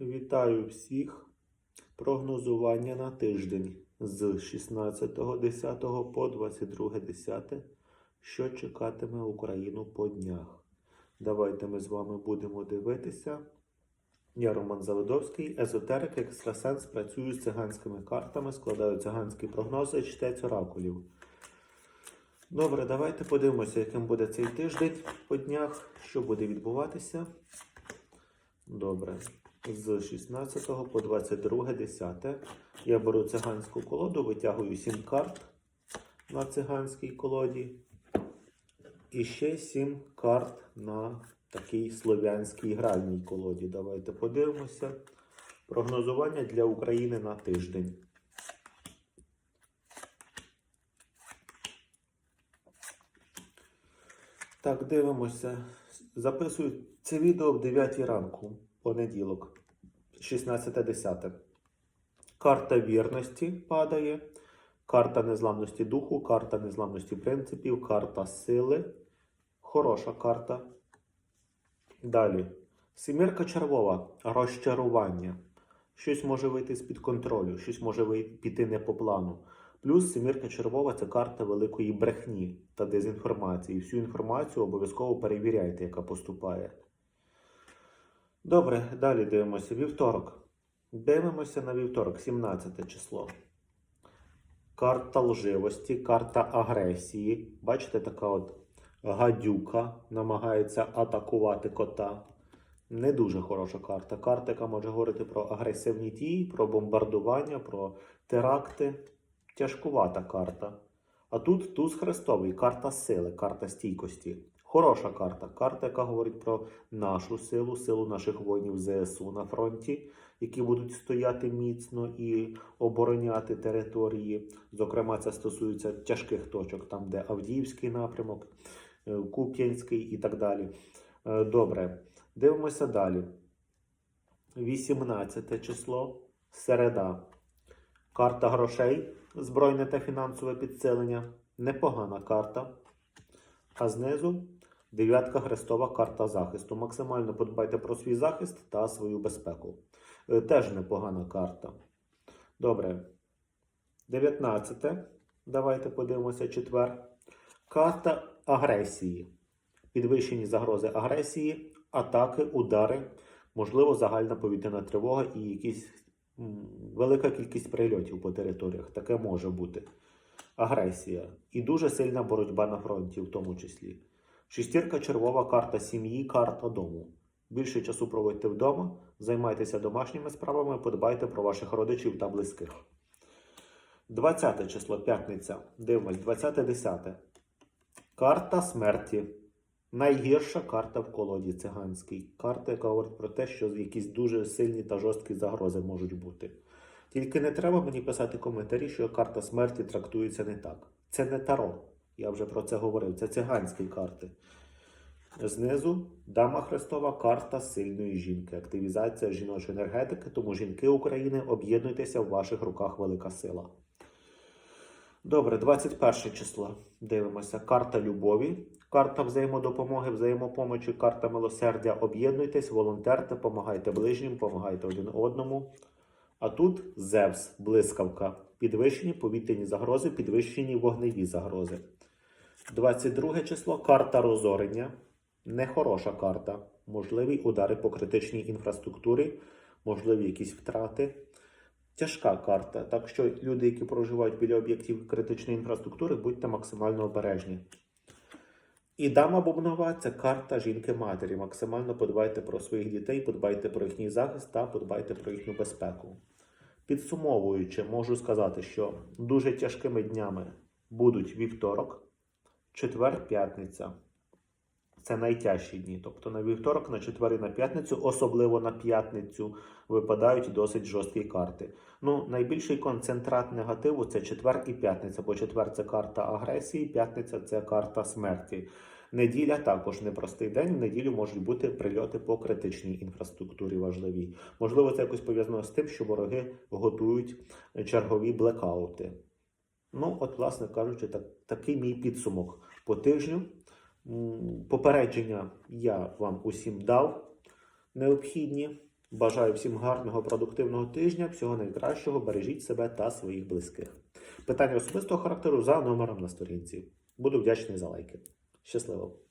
Вітаю всіх! Прогнозування на тиждень з 16.10 по 22.10. Що чекатиме Україну по днях? Давайте ми з вами будемо дивитися. Я Роман Заводовський, езотерик, екстрасенс, працюю з циганськими картами, складаю циганські прогнози, читець оракулів. Добре, давайте подивимося, яким буде цей тиждень по днях, що буде відбуватися. Добре. З 16 по 22, 10. Я беру циганську колоду, витягую 7 карт на циганській колоді. І ще 7 карт на такій слов'янській гральній колоді. Давайте подивимося. Прогнозування для України на тиждень. Так, дивимося. Записую це відео в 9 ранку, понеділок, 16.10. Карта вірності падає, карта незламності духу, карта незламності принципів, карта сили. Хороша карта. Далі. Сімірка червова, розчарування. Щось може вийти з-під контролю, щось може вийти- піти не по плану. Плюс семірка червова це карта великої брехні та дезінформації. Всю інформацію обов'язково перевіряйте, яка поступає. Добре, далі дивимося. Вівторок. Дивимося на вівторок, 17 число. Карта лживості, карта агресії. Бачите, така от гадюка намагається атакувати кота. Не дуже хороша карта. Карта, яка може говорити про агресивні дії, про бомбардування, про теракти. Тяжкувата карта. А тут туз хрестовий, карта сили, карта стійкості. Хороша карта. Карта, яка говорить про нашу силу, силу наших воїнів ЗСУ на фронті, які будуть стояти міцно і обороняти території. Зокрема, це стосується тяжких точок, там, де Авдіївський напрямок, е, Куп'янський і так далі. Е, Добре, дивимося далі. 18 число, середа. Карта грошей, збройне та фінансове підсилення. Непогана карта. А знизу дев'ятка хрестова карта захисту. Максимально подбайте про свій захист та свою безпеку. Е, Теж непогана карта. Добре. 19. Давайте подивимося четвер. Карта агресії. Підвищені загрози агресії, атаки, удари, можливо, загальна повітряна тривога і якісь велика кількість прильотів по територіях. Таке може бути. Агресія і дуже сильна боротьба на фронті, в тому числі. Шестірка червова карта сім'ї, карта дому. Більше часу проводьте вдома, займайтеся домашніми справами, подбайте про ваших родичів та близьких. 20 число, п'ятниця. Дивимось, 20-10. Карта смерті. Найгірша карта в колоді циганській. Карта, яка говорить про те, що якісь дуже сильні та жорсткі загрози можуть бути. Тільки не треба мені писати коментарі, що карта смерті трактується не так. Це не таро. Я вже про це говорив. Це циганські карти. Знизу дама Христова карта сильної жінки. Активізація жіночої енергетики. Тому жінки України об'єднуйтеся в ваших руках велика сила. Добре, 21 число. Дивимося. Карта любові, карта взаємодопомоги, взаємопомочі, карта милосердя. Об'єднуйтесь, волонтерте, помагайте ближнім, помагайте один одному. А тут Зевс, блискавка. Підвищені повітряні загрози, підвищені вогневі загрози. 22 число карта розорення. Нехороша карта. Можливі удари по критичній інфраструктурі, можливі якісь втрати. Тяжка карта. Так що люди, які проживають біля об'єктів критичної інфраструктури, будьте максимально обережні. І дама бубнова це карта жінки-матері. Максимально подбайте про своїх дітей, подбайте про їхній захист та подбайте про їхню безпеку. Підсумовуючи, можу сказати, що дуже тяжкими днями будуть вівторок, четвер, п'ятниця. Це найтяжчі дні. Тобто на вівторок, на четвер і на п'ятницю, особливо на п'ятницю, випадають досить жорсткі карти. Ну, найбільший концентрат негативу це четвер і п'ятниця, бо четвер це карта агресії, п'ятниця це карта смерті. Неділя також непростий день. В неділю можуть бути прильоти по критичній інфраструктурі важливій. Можливо, це якось пов'язано з тим, що вороги готують чергові блекаути. Ну, от, власне кажучи, так, такий мій підсумок по тижню. Попередження я вам усім дав необхідні. Бажаю всім гарного, продуктивного тижня, всього найкращого, бережіть себе та своїх близьких. Питання особистого характеру за номером на сторінці. Буду вдячний за лайки. Щасливо!